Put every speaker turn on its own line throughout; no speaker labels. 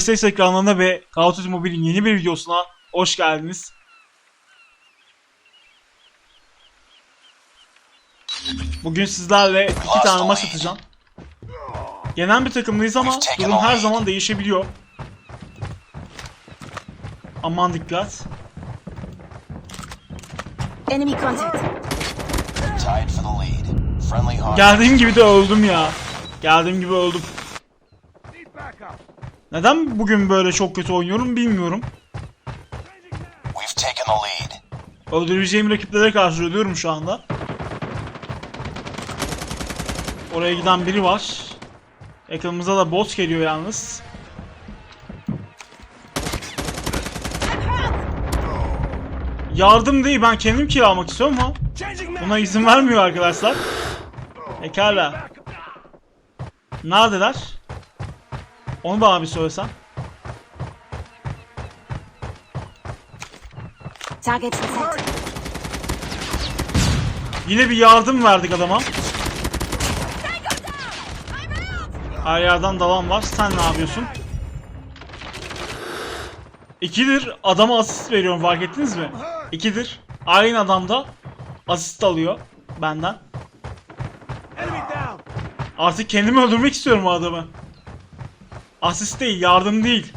States ekranlarına ve Call of Duty Mobile'in yeni bir videosuna hoş geldiniz. Bugün sizlerle iki tane maç atacağım. Genel bir takımdayız ama durum her zaman değişebiliyor. Aman dikkat.
Enemy contact.
Tied for the lead. Friendly hard.
Geldiğim gibi de öldüm ya. Geldiğim gibi öldüm. Neden bugün böyle çok kötü oynuyorum bilmiyorum. Öldüreceğim rakiplere karşı ölüyorum şu anda. Oraya giden biri var. Yakınımıza da bot geliyor yalnız. Yardım değil ben kendim kiralamak istiyorum ama buna izin vermiyor arkadaşlar. Pekala. Neredeler? Onu bana bir söylesen. Yine bir yardım verdik adama. Her yerden dalan var. Sen ne yapıyorsun? İkidir adama asist veriyorum fark ettiniz mi? İkidir. Aynı adamda asist alıyor benden. Artık kendimi öldürmek istiyorum o adamı. Asist değil, yardım değil.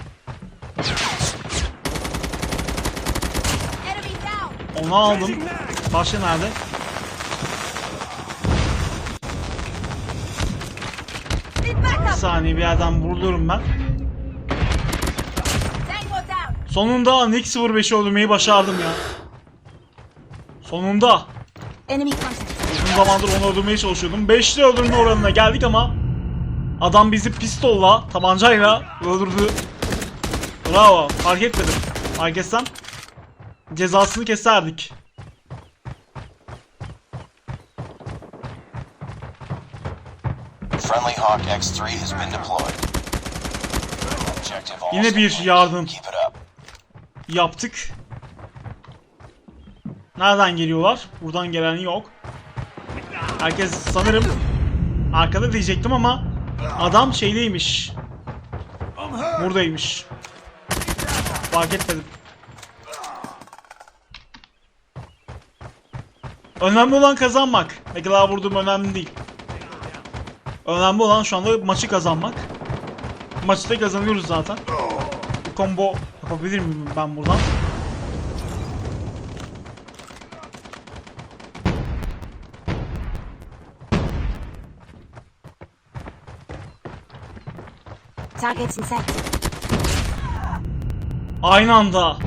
Onu aldım. Başka nerede? Bir saniye bir yerden vuruluyorum ben. Sonunda Nix 05'i öldürmeyi başardım ya. Sonunda. Uzun zamandır onu öldürmeye çalışıyordum. 5'li öldürme oranına geldik ama adam bizi pistolla, tabancayla öldürdü. Bravo. Fark etmedim. Fark etsem cezasını keserdik.
Friendly Hawk X3 has been deployed.
Yine bir yardım. Yaptık. Nereden geliyorlar? Buradan gelen yok. Herkes sanırım arkada diyecektim ama adam şeydeymiş. Buradaymış. Fark etmedim. Önemli olan kazanmak. Ne kadar vurduğum önemli değil. Önemli olan şu anda maçı kazanmak. Maçı da kazanıyoruz zaten. Combo yapabilir miyim ben buradan? Aynı anda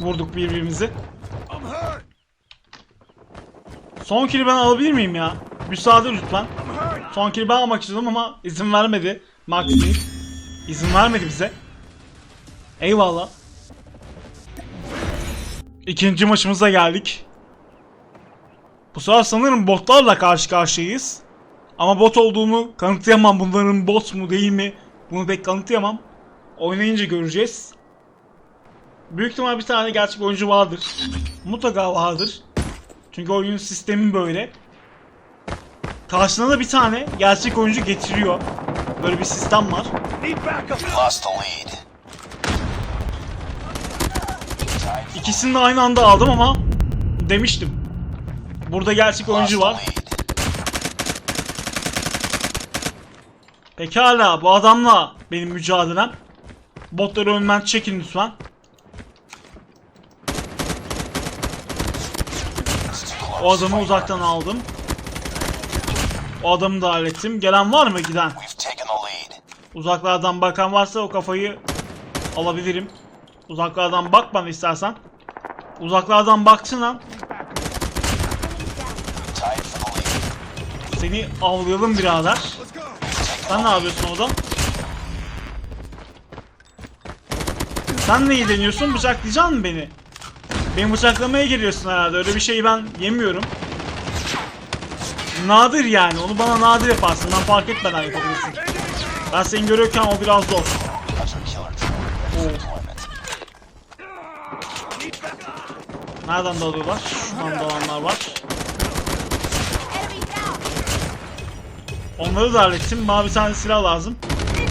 vurduk birbirimizi. Son kili ben alabilir miyim ya? Müsaade lütfen. Son kili ben almak istiyordum ama izin vermedi. Max. İzin vermedi bize. Eyvallah. İkinci maçımıza geldik. Bu sefer sanırım botlarla karşı karşıyayız. Ama bot olduğunu kanıtlayamam. Bunların bot mu değil mi? Bunu pek kanıtlayamam. Oynayınca göreceğiz. Büyük ihtimal bir tane gerçek oyuncu vardır. Mutlaka vardır. Çünkü oyunun sistemi böyle. Karşına da bir tane gerçek oyuncu getiriyor. Böyle bir sistem var. İkisini de aynı anda aldım ama demiştim. Burada gerçek oyuncu var. Pekala bu adamla benim mücadelem. Botları önümden çekin lütfen. O adamı uzaktan aldım. O adamı da hallettim. Gelen var mı giden? Uzaklardan bakan varsa o kafayı alabilirim. Uzaklardan bak bana istersen. Uzaklardan baksın lan. Seni avlayalım birader. Sen ne yapıyorsun orada? Sen neyi deniyorsun? Bıçaklayacaksın mı beni? Beni bıçaklamaya geliyorsun herhalde. Öyle bir şeyi ben yemiyorum. Nadir yani. Onu bana nadir yaparsın. Ben fark etmeden yapabilirsin. Ben seni görüyorken o biraz zor. Nereden dalıyorlar? Şuradan dalanlar var.
Enemy down.
Onları da hallettim. Bana bir tane silah lazım.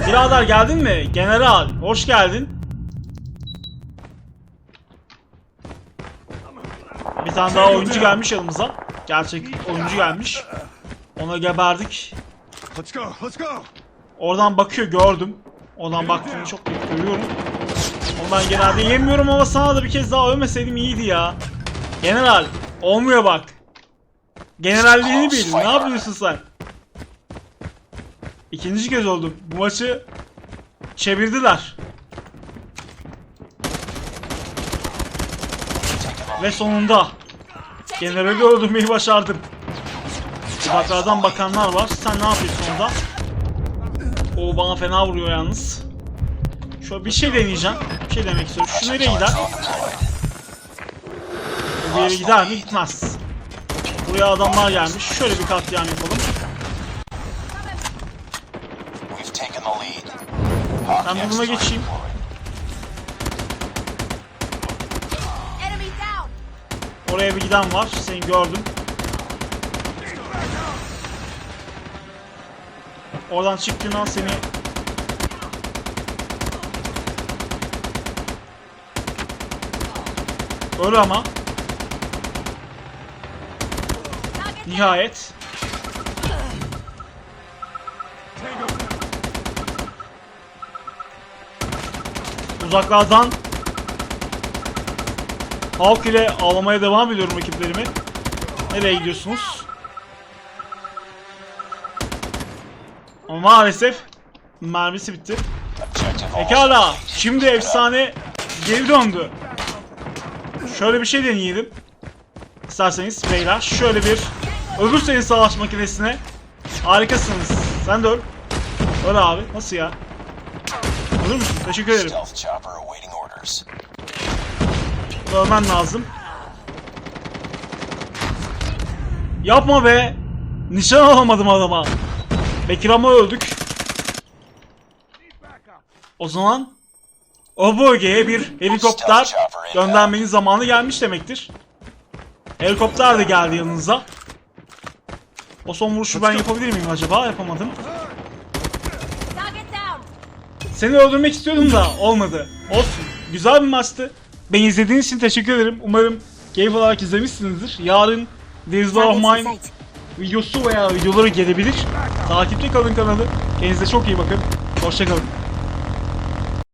Birader geldin mi? General, hoş geldin. Bir tane daha oyuncu gelmiş yanımıza. Gerçek oyuncu gelmiş. Ona geberdik. Oradan bakıyor gördüm. Oradan baktığını çok net görüyorum. Ondan genelde yemiyorum ama sana da bir kez daha övmeseydim iyiydi ya. General olmuyor bak. Generalliğini bil. Ne yapıyorsun sen? İkinci kez oldum. Bu maçı çevirdiler. Ve sonunda Generali öldürmeyi başardım. Uzaklardan bakanlar var. Sen ne yapıyorsun orada? O bana fena vuruyor yalnız. Şöyle bir şey deneyeceğim. Bir şey demek istiyorum. Şu nereye gider? Bu yere gider mi? Gitmez. Buraya adamlar gelmiş. Şöyle bir katliam yapalım. Ben bununla geçeyim. Oraya bir giden var. Seni gördüm. Oradan çıktığın an seni Öyle ama Nihayet Uzaklardan Halk ile ağlamaya devam ediyorum ekiplerimi. Nereye gidiyorsunuz? Ama maalesef mermisi bitti. Pekala. Şimdi efsane geri döndü. Şöyle bir şey deneyelim. İsterseniz beyler şöyle bir ölürseniz savaş makinesine harikasınız. Sen de. Öl abi. Nasıl ya? Ölür müsün? Teşekkür ederim. Ölmen lazım. Yapma be. Nişan alamadım adama. Bekir ama öldük. O zaman o bölgeye bir helikopter göndermenin zamanı gelmiş demektir. Helikopter de geldi yanınıza. O son vuruşu ben yapabilir miyim acaba? Yapamadım. Seni öldürmek istiyordum da olmadı. Olsun. Güzel bir maçtı. Beni izlediğiniz için teşekkür ederim. Umarım keyif alarak izlemişsinizdir. Yarın War of Mine videosu veya videoları gelebilir. Takipte kalın kanalı. Kendinize çok iyi bakın. Hoşçakalın.